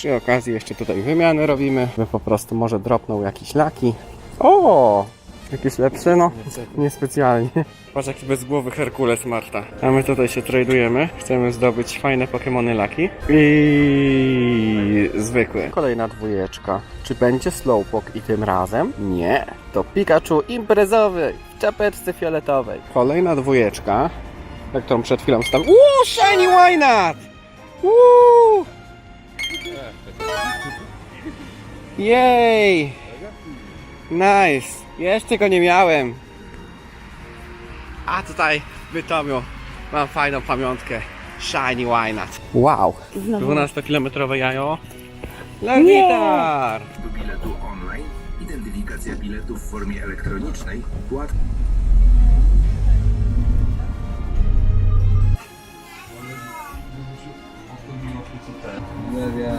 Przy okazji jeszcze tutaj wymiany robimy, by po prostu może dropnął jakieś laki. O! Jakieś lepsze? No, niespecjalnie. Patrz jaki bezgłowy Herkules Marta. A my tutaj się tradujemy. Chcemy zdobyć fajne Pokémony laki. I zwykły. Kolejna dwójeczka. Czy będzie Slowpoke i tym razem? Nie. To Pikachu imprezowy w czapeczce fioletowej. Kolejna dwójeczka. Jak tą przed chwilą stał. Uuu, Shiny Wynat! Uuu! Jej! Nice! Jeszcze go nie miałem. A tutaj w Bytomiu mam fajną pamiątkę. Shiny Wynat. Wow! 12-kilometrowe jajo. Lewitar! do biletu online, identyfikacja biletu w formie elektronicznej, płat Dobra,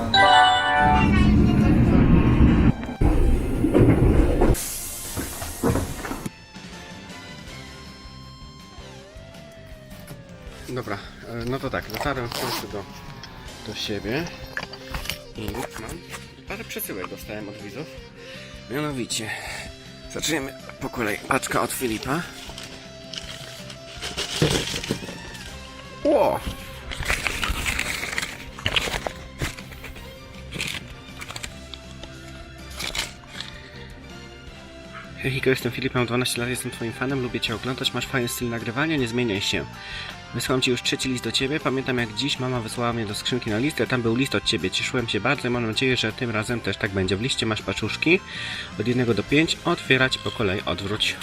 e, no to tak, dotarłem w końcu do, do siebie i mam parę przesyłek dostałem od widzów. Mianowicie, zaczniemy po kolei. Paczka od Filipa. Ło! Hej, Hiko, jestem Filip, mam 12 lat, jestem twoim fanem, lubię cię oglądać, masz fajny styl nagrywania, nie zmieniaj się. Wysłałem ci już trzeci list do ciebie. Pamiętam jak dziś mama wysłała mnie do skrzynki na listę. Tam był list od ciebie. Cieszyłem się bardzo i mam nadzieję, że tym razem też tak będzie. W liście masz paczuszki od 1 do 5. Otwierać po kolei odwróć.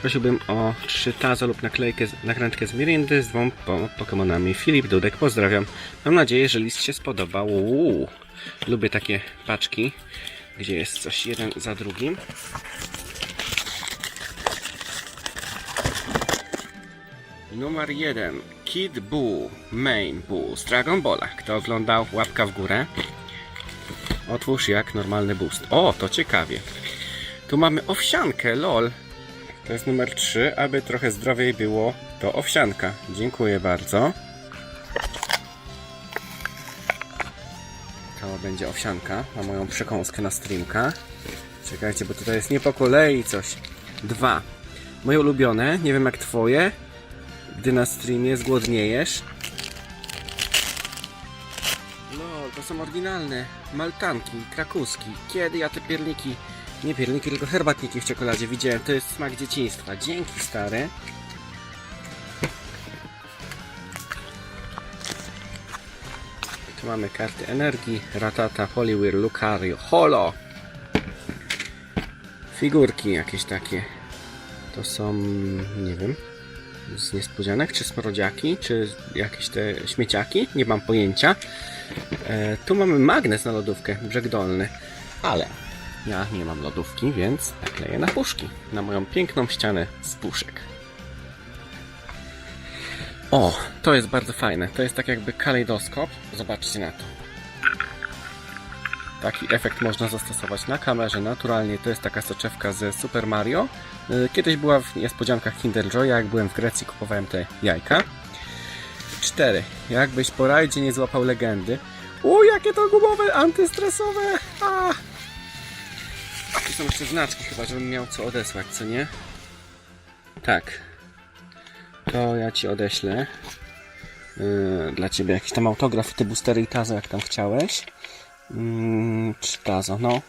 Prosiłbym o 3 tazo lub naklejkę, nakrętkę z Mirindy z dwoma po, Pokemonami. Filip Dudek, pozdrawiam. Mam nadzieję, że list się spodobał. Uuu. Lubię takie paczki, gdzie jest coś jeden za drugim. Numer 1. Kid Buu, Main Buu z Dragon Balla. Kto oglądał, łapka w górę. Otwórz jak normalny boost. O, to ciekawie. Tu mamy owsiankę, lol. To jest numer 3, aby trochę zdrowiej było, to owsianka. Dziękuję bardzo. Będzie owsianka na moją przekąskę na streamka. Czekajcie, bo tutaj jest nie po kolei coś. Dwa. Moje ulubione, nie wiem jak twoje, gdy na streamie zgłodniejesz. Lol, to są oryginalne maltanki, krakuski. Kiedy ja te pierniki, nie pierniki, tylko herbatniki w czekoladzie widziałem, to jest smak dzieciństwa. Dzięki stary. Tu mamy karty energii, Ratata, Poliwhir, Lucario, Holo. Figurki jakieś takie. To są, nie wiem, z niespodzianek, czy smrodziaki, czy jakieś te śmieciaki, nie mam pojęcia. E, tu mamy magnes na lodówkę, brzeg dolny, ale ja nie mam lodówki, więc nakleję na puszki, na moją piękną ścianę z puszek. O, to jest bardzo fajne, to jest tak jakby kalejdoskop, zobaczcie na to. Taki efekt można zastosować na kamerze naturalnie. To jest taka soczewka ze Super Mario. Y, Kiedyś była w niespodziankach Kinder Joya, jak byłem w Grecji kupowałem te jajka. 4. Jakbyś po rajdzie nie złapał legendy. U, jakie to gumowe, antystresowe! A! A tu są jeszcze znaczki chyba, żebym miał co odesłać, co nie? Tak. To ja ci odeślę. Yy, dla ciebie jakiś tam autograf te boostery i tazo, jak tam chciałeś. Mm, czy tazo, no.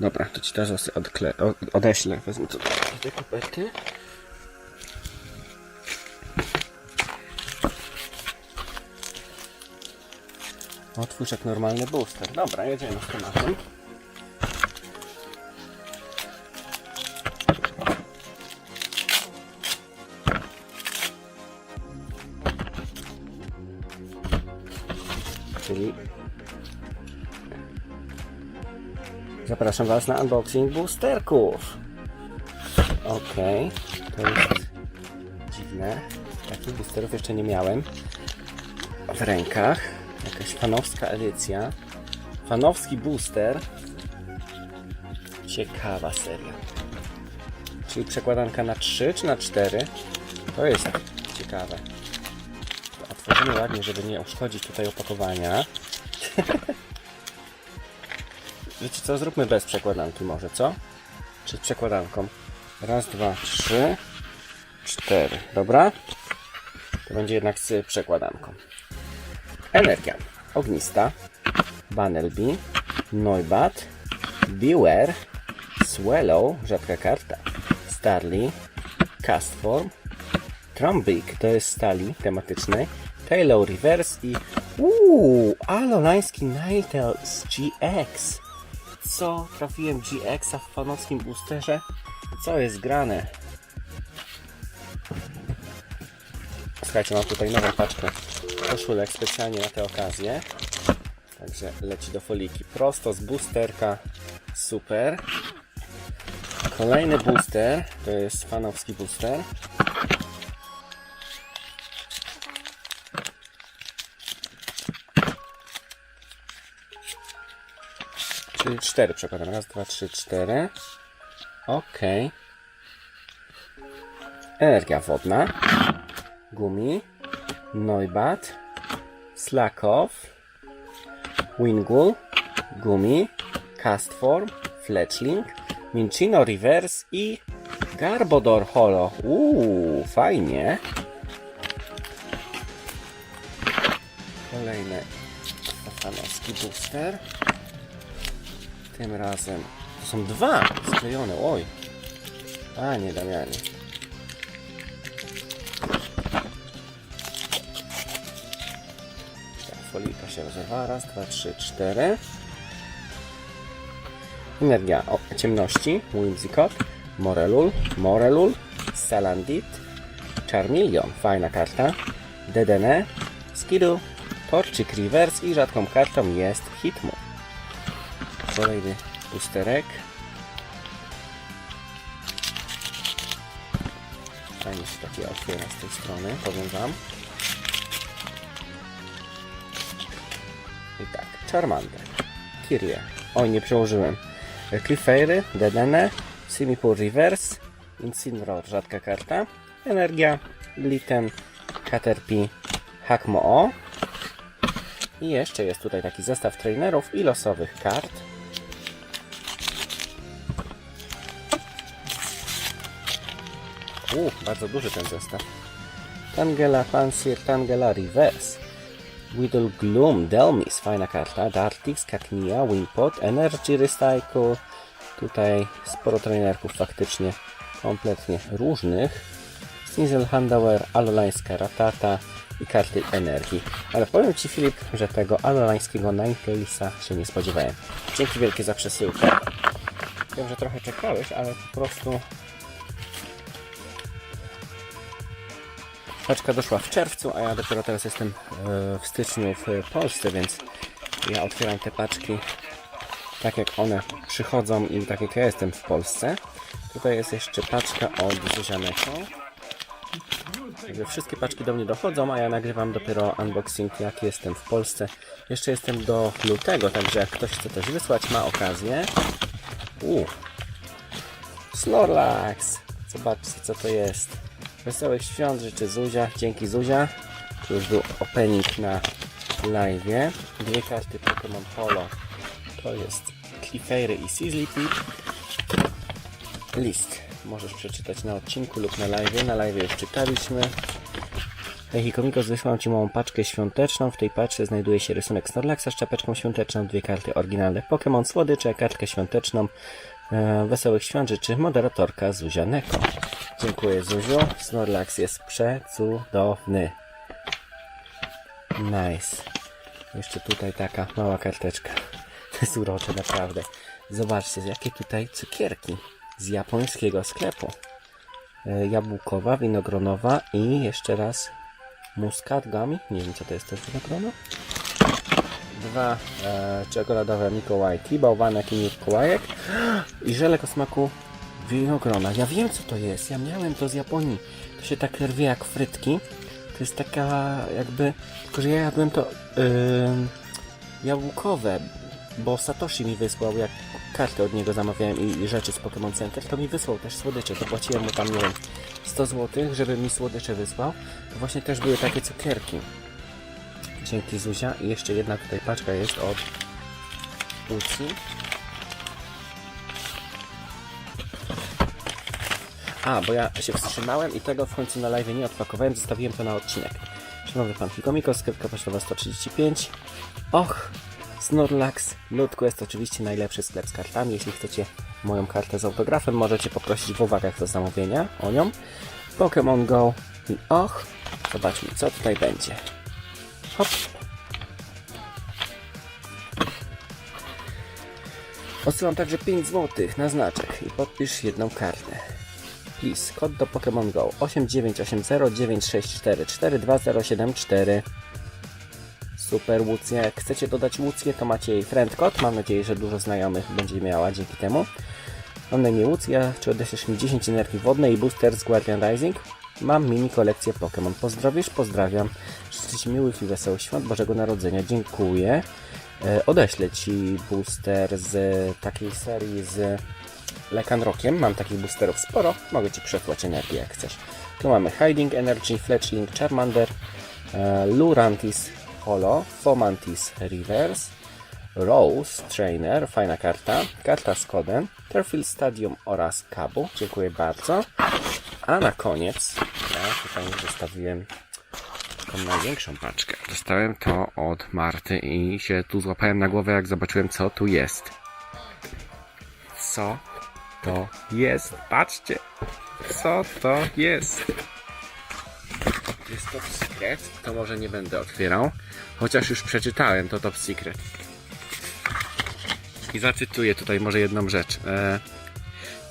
Dobra, to ci tazo sobie odkle, od, odeślę. Wezmę to do tej koperty. Otwórz jak normalny booster. Dobra, jedziemy z tematem. Zapraszam Was na unboxing boosterków. Okej, to jest dziwne. Takich boosterów jeszcze nie miałem w rękach. Jakaś fanowska edycja. Fanowski booster. Ciekawa seria. Czyli przekładanka na 3 czy na 4? To jest ciekawe. Otworzymy ładnie, żeby nie uszkodzić tutaj opakowania. wiecie co, zróbmy bez przekładanki może, co? Czy z przekładanką? Raz, dwa, trzy, cztery, dobra? To będzie jednak z przekładanką. Energia. Ognista. Banelby. Neubat. Beware. Swallow. Rzadka karta. Starly. Castform. Trumbeak. To jest stali tematycznej. Taylor Reverse i uuu, Alolański Ninetales GX. Co? Trafiłem GX-a w fanowskim boosterze? Co jest grane? Słuchajcie, mam tutaj nową paczkę koszulek specjalnie na tę okazję. Także leci do foliki prosto z boosterka. Super. Kolejny booster to jest fanowski booster. Czyli cztery przekładam. Raz, dwa, trzy, cztery. Okej. Energia wodna. Gumi. Neubat. Slackoff. Wingull. Gumi. Castform. Fletchling. Minchino Reverse i Garbodor Holo. Uuu, fajnie. Kolejny fanowski booster. Tym razem to są dwa sklejone. Oj. Panie Damianie. Tak, folika się rozerwała. Raz, dwa, trzy, cztery. Energia o, ciemności. Whimsicott. Morelul. Morelul. Salandit. Charmeleon. Fajna karta. Dedenne. Skidu. Torchic Reverse i rzadką kartą jest Hitmon. Kolejny pusterek. Fajnie się takie otwiera z tej strony, powiem wam. I tak, Charmander, Kyrie, oj nie przełożyłem, Clefairy, Dedenne, Simipour Reverse, Incineroar, rzadka karta, Energia, Glitten, Caterpie, Hakmo-O i jeszcze jest tutaj taki zestaw trainerów i losowych kart. U, bardzo duży ten zestaw. Tangela Fancier, Tangela Reverse. Whittle Gloom, Delmis, fajna karta. Dartix, Cacnea, Wimpot, Energy Recycle. Tutaj sporo trenerków faktycznie kompletnie różnych. Snizel Handauer, Alolańska Ratata i karty energii. Ale powiem Ci Filip, że tego alolańskiego Ninetaleса się nie spodziewałem. Dzięki wielkie za przesyłkę. Wiem, że trochę czekałeś, ale po prostu Paczka doszła w czerwcu, a ja dopiero teraz jestem e, w styczniu w Polsce, więc ja otwieram te paczki tak jak one przychodzą i tak jak ja jestem w Polsce. Tutaj jest jeszcze paczka od Zuzianeko. Także wszystkie paczki do mnie dochodzą, a ja nagrywam dopiero unboxing jak jestem w Polsce. Jeszcze jestem do lutego, także jak ktoś chce coś wysłać, ma okazję. Uuu. Snorlax! Zobaczcie co to jest. Wesołych świąt życzy Zuzia. Dzięki Zuzia. Tu już był opening na live. Dwie karty Pokémon Holo. To jest Clefairy i Sizzlipede. List. Możesz przeczytać na odcinku lub na live. Na live już czytaliśmy. Hej Hikomikos, wysłałem Ci małą paczkę świąteczną. W tej paczce znajduje się rysunek Snorlaxa z czapeczką świąteczną, dwie karty oryginalne Pokémon Słodycze, kartkę świąteczną. E, wesołych świąt życzy moderatorka Zuzia Neko. Dziękuję Zuziu. Snorlax jest przecudowny. Nice. Jeszcze tutaj taka mała karteczka. To jest urocze naprawdę. Zobaczcie, jakie tutaj cukierki z japońskiego sklepu. E, Jabłkowa, winogronowa i jeszcze raz muskat gummy. Nie wiem co to jest to winogrono. Dwa e, czekoladowe Mikołajki, bałwanek i Mikołajek i żelek o smaku winogrona. Ja wiem co to jest, ja miałem to z Japonii. To się tak rwie jak frytki. To jest taka jakby, tylko że ja jadłem to yy, jabłkowe, bo Satoshi mi wysłał, jak kartę od niego zamawiałem i, i rzeczy z Pokémon Center, to mi wysłał też słodycze. To płaciłem mu tam, nie wiem, 100 zł, żeby mi słodycze wysłał. To właśnie też były takie cukierki. Dzięki Zuzia. I jeszcze jedna tutaj paczka jest od Lucy. A, bo ja się wstrzymałem i tego w końcu na live nie odpakowałem, zostawiłem to na odcinek. Szanowny Pan Hikomiko, skrytka pocztowa 135. Och, Snorlax, Ludku jest oczywiście najlepszy sklep z kartami. Jeśli chcecie moją kartę z autografem, możecie poprosić w uwagach do zamówienia o nią. Pokémon Go i och, zobaczmy co tutaj będzie. Hop. Odsyłam także 5 zł na znaczek i podpisz jedną kartę. Please, kod do Pokémon Go 898096442074. Super Łucję. Jak chcecie dodać Łucję, to macie jej friend kod. Mam nadzieję, że dużo znajomych będzie miała dzięki temu. Mam na imię Łucja. Czy odeślesz mi 10 energii wodnej i booster z Guardian Rising? Mam mini kolekcję Pokémon. Pozdrowisz? Pozdrawiam. Życzę Ci miłych i wesołych świąt Bożego Narodzenia. Dziękuję. E, Odeślę Ci booster z takiej serii z Lekanrokiem. Mam takich boosterów sporo. Mogę Ci przesłać energię jak chcesz. Tu mamy Hiding Energy, Fletchling, Charmander, e, Lurantis Holo, Fomantis Reverse, Rose Trainer, fajna karta, karta z kodem, Terfield Stadium oraz Kabu. Dziękuję bardzo. A na koniec, ja tutaj zostawiłem taką największą paczkę. Dostałem to od Marty i się tu złapałem na głowę, jak zobaczyłem, co tu jest. Co to jest? Patrzcie, co to jest. Jest top secret, to może nie będę otwierał, chociaż już przeczytałem to top secret. I zacytuję tutaj może jedną rzecz. E,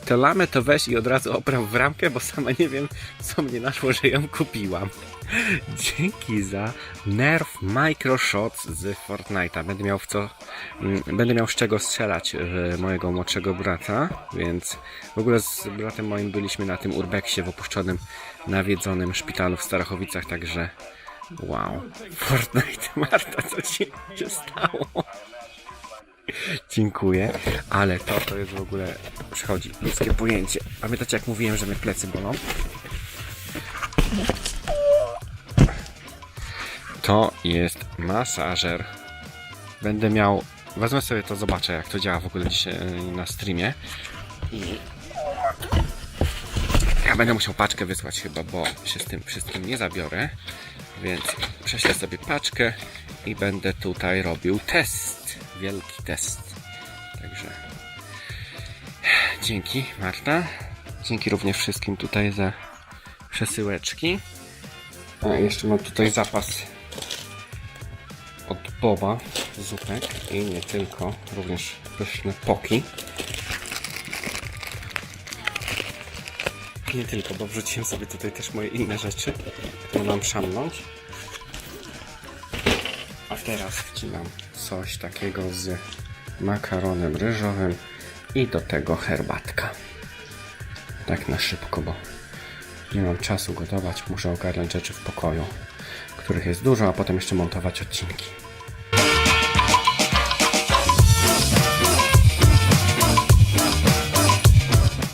to lamę to weź i od razu opraw w ramkę, bo sama nie wiem, co mnie naszło, że ją kupiłam. Dzięki za Nerf Micro Shots z Fortnite'a. Będę miał w co, mm, będę miał z czego strzelać e, mojego młodszego brata, więc w ogóle z bratem moim byliśmy na tym urbexie w opuszczonym, nawiedzonym szpitalu w Starachowicach, także wow. Fortnite, Marta, co się stało? Dziękuję, ale to to jest w ogóle przychodzi ludzkie pojęcie. Pamiętacie jak mówiłem, że mnie plecy bolą? To jest masażer. Będę miał. Wezmę sobie to, zobaczę jak to działa w ogóle dzisiaj na streamie. I ja będę musiał paczkę wysłać chyba, bo się z tym wszystkim nie zabiorę. Więc prześlę sobie paczkę i będę tutaj robił test. Wielki test. Także dzięki Marta. Dzięki również wszystkim tutaj za przesyłeczki. A jeszcze mam tutaj zapas od Boba zupek i nie tylko, również pyszne poki. Nie tylko, bo wrzuciłem sobie tutaj też moje inne rzeczy, które mam szamnąć. A teraz wcinam coś takiego z makaronem ryżowym i do tego herbatka. Tak na szybko, bo nie mam czasu gotować, muszę ogarnąć rzeczy w pokoju, których jest dużo, a potem jeszcze montować odcinki.